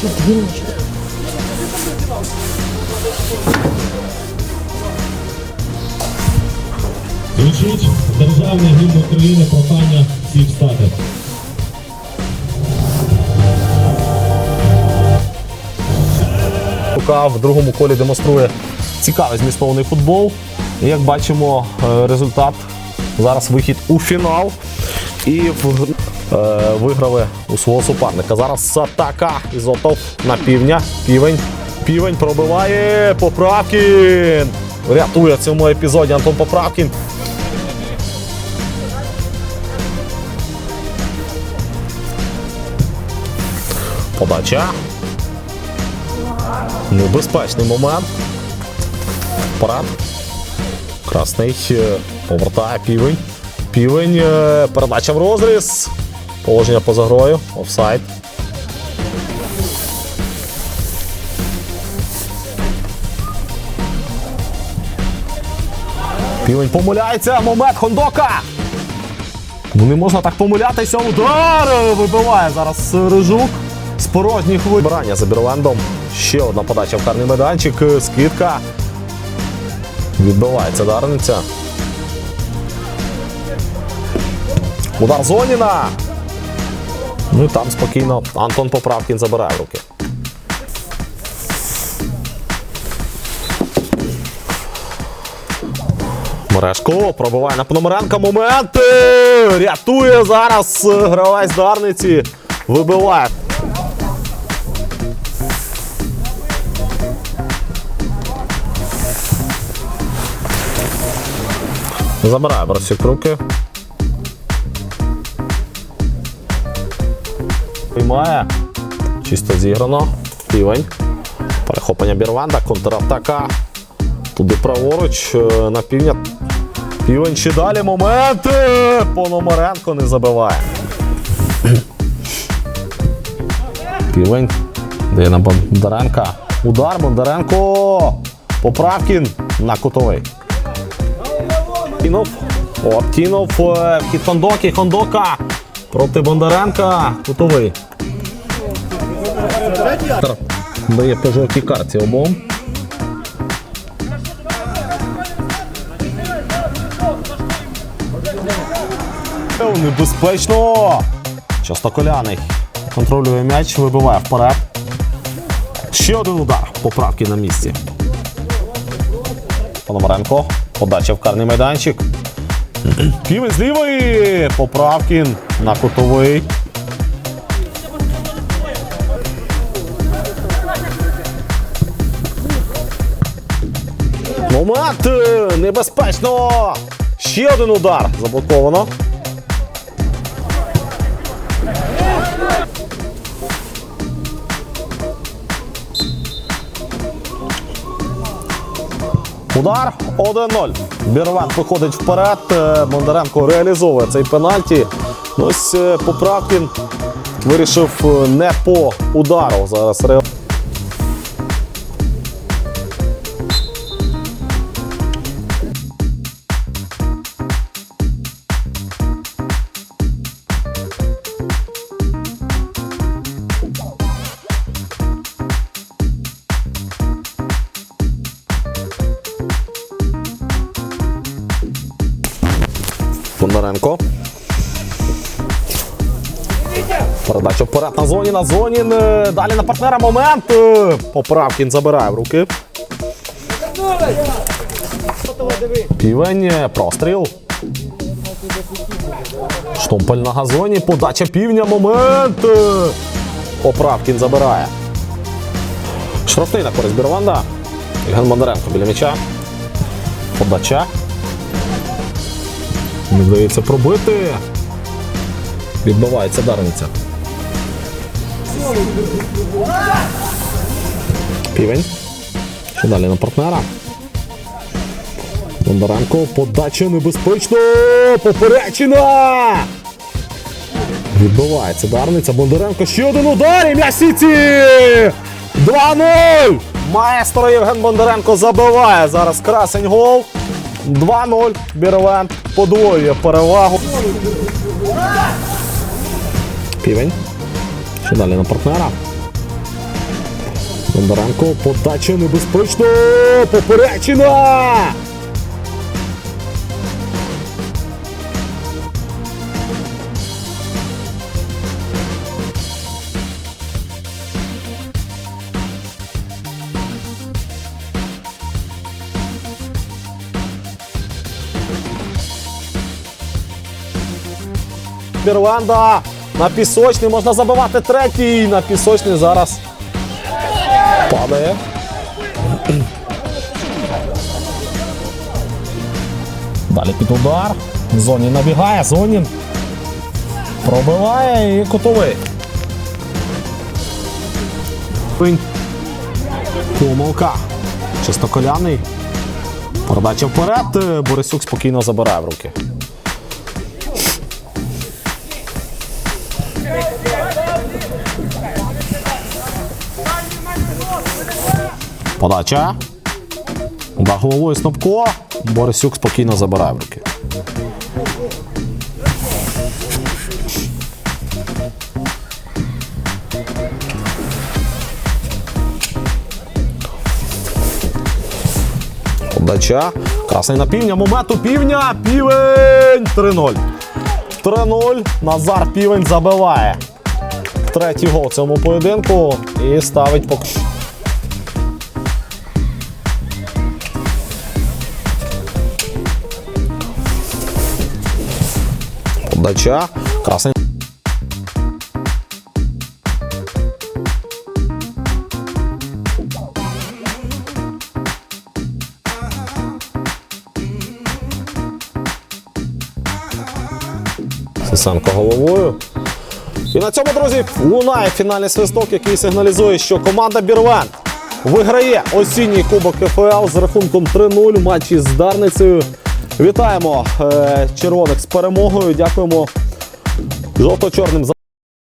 Звучить державний гімн України прохання всіх встати. Лука в другому колі демонструє цікавий змістовний футбол. І як бачимо, е, результат зараз вихід у фінал. І в, е, виграли у свого суперника. Зараз атака Ізотов на півня. Півень. Півень пробиває Поправкін. Рятує в цьому епізоді Антон Поправкін. Подача. Небезпечний момент. Парад. Красний е, повертає півень. Півень. е, Передача в розріз. Положення поза грою. Офсайд. Півень помиляється. Момент Хондока. Ну не можна так помилятися. Удар вибиває зараз Рижук. З порожніх вибирання за Бірлендом. Ще одна подача в карний майданчик. Скидка. Відбивається Дарниця. Удар Зоніна. Ну і там спокійно Антон Поправкін забирає руки. Мережко пробиває на Пономаренка. Момент! Рятує зараз е, гравець Дарниці. Вибиває. Забирає Борисюк руки. Приймає. Чисто зіграно. Півень. Перехоплення Бірванда, контратака. Туди праворуч е, на півня. Півень ще далі. Момент. Пономаренко не забиває. Півень. Дає на Бондаренка. Удар Бондаренко. Поправкін на кутовий. Кинув. О, кинув е, Хондоки. Хондока проти Бондаренка. Кутовий. Тр- Дає по жовтій карті обом. Небезпечно. Частоколяний. Контролює м'яч, вибиває вперед. Ще один удар. Поправки на місці. Пономаренко. Подача в карний майданчик. Півень з. Поправкін на кутовий. Момент! Небезпечно! Ще один удар. Заблоковано. Удар 1-0. Бірван виходить вперед. е, Бондаренко реалізовує цей пенальті. Ну, Ось е, Поправкін вирішив е, не по удару. Зараз. Бондаренко. Передача вперед на зоні, на зоні. е, Далі на партнера момент. Поправкін забирає в руки. Півень, е, простріл. Штомпель на газоні. Подача півня. Момент. Поправкін забирає. Штрафний на користь Бірванда. Євген Бондаренко біля м'яча. Подача. Не вдається пробити. Відбивається Дарниця. Півень. Далі на партнера? Бондаренко. Подача небезпечно. Поперечина. Відбивається Дарниця. Бондаренко. Ще один удар. І м'яч Сіті. 2-0. Маестро Євген Бондаренко забиває зараз красень гол. 2-0. Бірвен подвоює перевагу. Півень. Що далі на партнера? Бондаренко, подача небезпечно! Поперечина! Бірланда на пісочний можна забивати третій. На пісочний зараз падає. Далі під удар. Зонін набігає. Зонін пробиває і кутовий. Помилка. Чистоколяний. Передача вперед. Борисюк спокійно забирає в руки. Подача. Удар головою Снопко. Борисюк спокійно забирає в руки. Подача. Красний на півня. Момент у півня. Півень. 3-0. 3-0. Назар Півень забиває. Третій гол в цьому поєдинку і ставить по. Подача. Красний. Сисенко головою. І на цьому, друзі, лунає фінальний свисток, який сигналізує, що команда Бірвен виграє осінній кубок КФЛ з рахунком 3-0 у матчі з Дарницею. Вітаємо е, червоних з перемогою. Дякуємо жовто-чорним за.